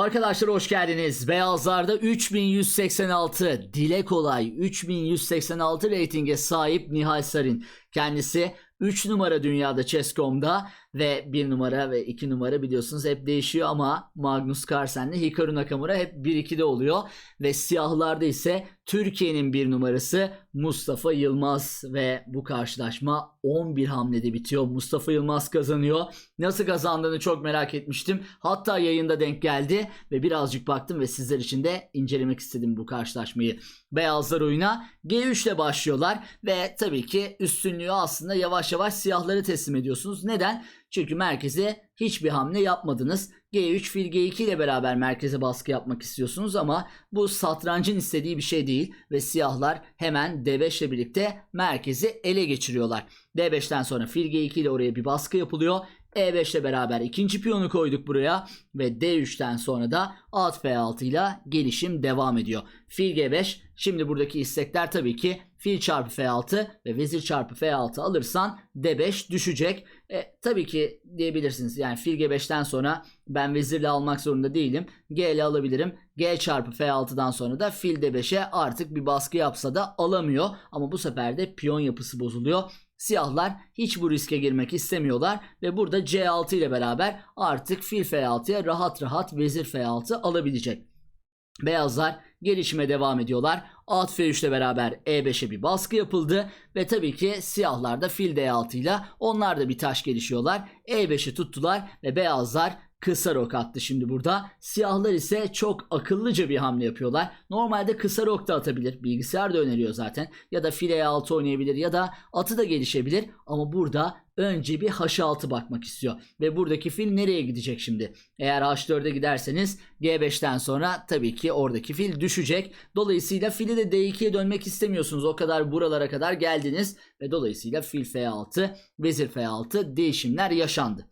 Arkadaşlar hoş geldiniz. Beyazlarda 3186 dile kolay 3186 reytinge sahip Nihal Sarin. Kendisi 3 numara dünyada Chess.com'da ve 1 numara ve 2 numara biliyorsunuz hep değişiyor ama Magnus Carlsen'le Hikaru Nakamura hep 1-2'de oluyor ve siyahlarda ise Türkiye'nin bir numarası Mustafa Yılmaz ve bu karşılaşma 11 hamlede bitiyor. Mustafa Yılmaz kazanıyor. Nasıl kazandığını çok merak etmiştim. Hatta yayında denk geldi ve birazcık baktım ve sizler için de incelemek istedim bu karşılaşmayı. Beyazlar oyuna G3 ile başlıyorlar ve tabii ki üstünlüğü aslında yavaş yavaş siyahları teslim ediyorsunuz. Neden? Çünkü merkeze hiçbir hamle yapmadınız. G3 fil G2 ile beraber merkeze baskı yapmak istiyorsunuz ama bu satrancın istediği bir şey değil ve siyahlar hemen D5 ile birlikte merkezi ele geçiriyorlar. D5'ten sonra fil G2 ile oraya bir baskı yapılıyor. E5 ile beraber ikinci piyonu koyduk buraya ve D3'ten sonra da at F6 ile gelişim devam ediyor. Fil G5 şimdi buradaki istekler tabii ki fil çarpı F6 ve vezir çarpı F6 alırsan D5 düşecek. E, tabii ki diyebilirsiniz yani fil G5'ten sonra ben vezirle almak zorunda değilim. G ile alabilirim. G çarpı F6'dan sonra da fil D5'e artık bir baskı yapsa da alamıyor. Ama bu sefer de piyon yapısı bozuluyor. Siyahlar hiç bu riske girmek istemiyorlar ve burada C6 ile beraber artık fil F6'ya rahat rahat vezir F6 alabilecek. Beyazlar gelişime devam ediyorlar. At F3 ile beraber E5'e bir baskı yapıldı ve tabii ki siyahlar da fil D6 ile onlar da bir taş gelişiyorlar. E5'i tuttular ve beyazlar kısa rok attı şimdi burada. Siyahlar ise çok akıllıca bir hamle yapıyorlar. Normalde kısa rok da atabilir. Bilgisayar da öneriyor zaten. Ya da file E6 oynayabilir ya da atı da gelişebilir. Ama burada önce bir H6 bakmak istiyor. Ve buradaki fil nereye gidecek şimdi? Eğer H4'e giderseniz G5'ten sonra tabii ki oradaki fil düşecek. Dolayısıyla fili de D2'ye dönmek istemiyorsunuz. O kadar buralara kadar geldiniz. Ve dolayısıyla fil F6, vezir F6 değişimler yaşandı.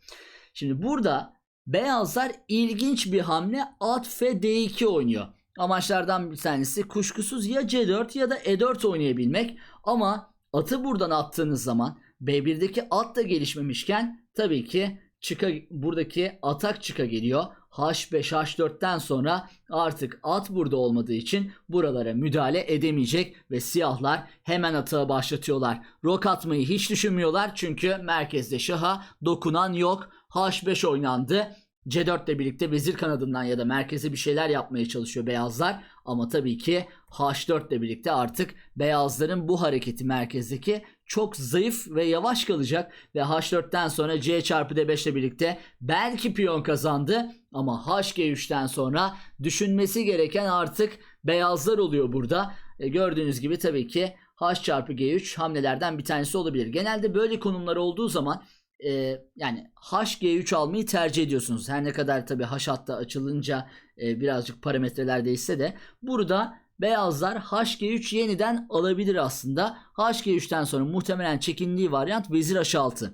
Şimdi burada Beyazlar ilginç bir hamle at f d2 oynuyor. Amaçlardan bir tanesi kuşkusuz ya c4 ya da e4 oynayabilmek. Ama atı buradan attığınız zaman b1'deki at da gelişmemişken tabii ki çıka buradaki atak çıka geliyor. H5 H4'ten sonra artık at burada olmadığı için buralara müdahale edemeyecek ve siyahlar hemen atağı başlatıyorlar. Rok atmayı hiç düşünmüyorlar çünkü merkezde şaha dokunan yok. H5 oynandı. C4 ile birlikte vezir kanadından ya da merkeze bir şeyler yapmaya çalışıyor beyazlar. Ama tabii ki H4 ile birlikte artık beyazların bu hareketi merkezdeki çok zayıf ve yavaş kalacak. Ve H4'ten sonra C çarpı D5 ile birlikte belki piyon kazandı. Ama HG3'ten sonra düşünmesi gereken artık beyazlar oluyor burada. E, gördüğünüz gibi tabii ki H çarpı G3 hamlelerden bir tanesi olabilir. Genelde böyle konumlar olduğu zaman e, yani HG3 almayı tercih ediyorsunuz. Her ne kadar tabi H hatta açılınca e, birazcık parametreler değişse de burada beyazlar HG3 yeniden alabilir aslında. HG3'ten sonra muhtemelen çekindiği varyant vezir H6.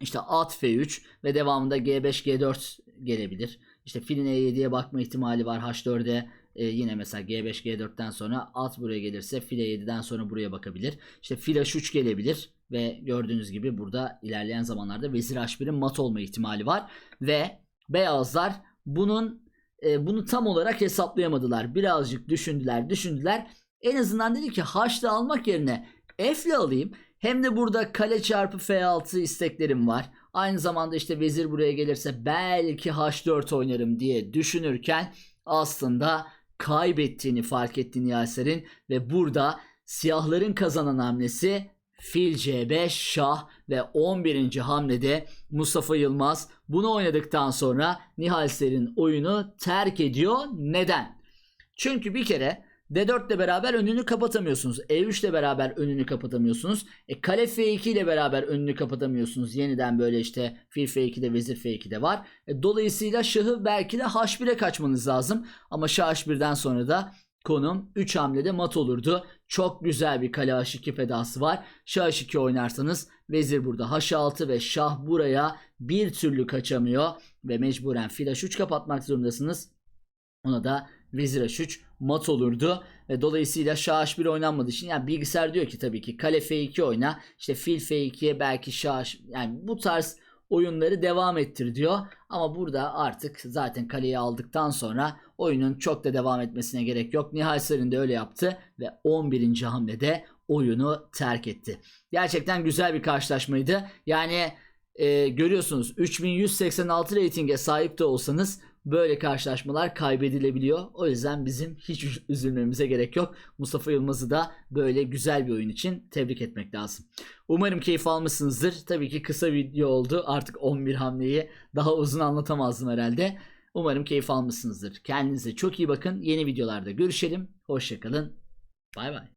İşte at F3 ve devamında G5 G4 gelebilir. İşte filin E7'ye bakma ihtimali var H4'e. Ee, yine mesela G5 G4'ten sonra at buraya gelirse file 7'den sonra buraya bakabilir. İşte fil H3 gelebilir ve gördüğünüz gibi burada ilerleyen zamanlarda vezir H1'in mat olma ihtimali var ve beyazlar bunun e, bunu tam olarak hesaplayamadılar. Birazcık düşündüler, düşündüler. En azından dedi ki H'la almak yerine F'le alayım. Hem de burada kale çarpı F6 isteklerim var. Aynı zamanda işte vezir buraya gelirse belki H4 oynarım diye düşünürken aslında kaybettiğini fark etti Niyaser'in ve burada siyahların kazanan hamlesi fil C5 şah ve 11. hamlede Mustafa Yılmaz bunu oynadıktan sonra Nihal Ser'in oyunu terk ediyor. Neden? Çünkü bir kere D4 ile beraber önünü kapatamıyorsunuz. E3 ile beraber önünü kapatamıyorsunuz. E, kale F2 ile beraber önünü kapatamıyorsunuz. Yeniden böyle işte fil F2'de vezir F2'de var. E, dolayısıyla şahı belki de H1'e kaçmanız lazım. Ama şah H1'den sonra da konum 3 hamlede mat olurdu. Çok güzel bir kale H2 fedası var. Şah H2 oynarsanız vezir burada H6 ve şah buraya bir türlü kaçamıyor. Ve mecburen fil H3 kapatmak zorundasınız. Ona da vezir H3 mat olurdu. Ve dolayısıyla şah H1 oynanmadığı için yani bilgisayar diyor ki tabii ki kale F2 oyna. İşte fil F2'ye belki şah yani bu tarz oyunları devam ettir diyor. Ama burada artık zaten kaleyi aldıktan sonra oyunun çok da devam etmesine gerek yok. Nihal Sarin de öyle yaptı ve 11. hamlede oyunu terk etti. Gerçekten güzel bir karşılaşmaydı. Yani e, görüyorsunuz 3186 reytinge sahip de olsanız böyle karşılaşmalar kaybedilebiliyor. O yüzden bizim hiç üz- üzülmemize gerek yok. Mustafa Yılmaz'ı da böyle güzel bir oyun için tebrik etmek lazım. Umarım keyif almışsınızdır. Tabii ki kısa video oldu. Artık 11 hamleyi daha uzun anlatamazdım herhalde. Umarım keyif almışsınızdır. Kendinize çok iyi bakın. Yeni videolarda görüşelim. Hoşçakalın. Bay bay.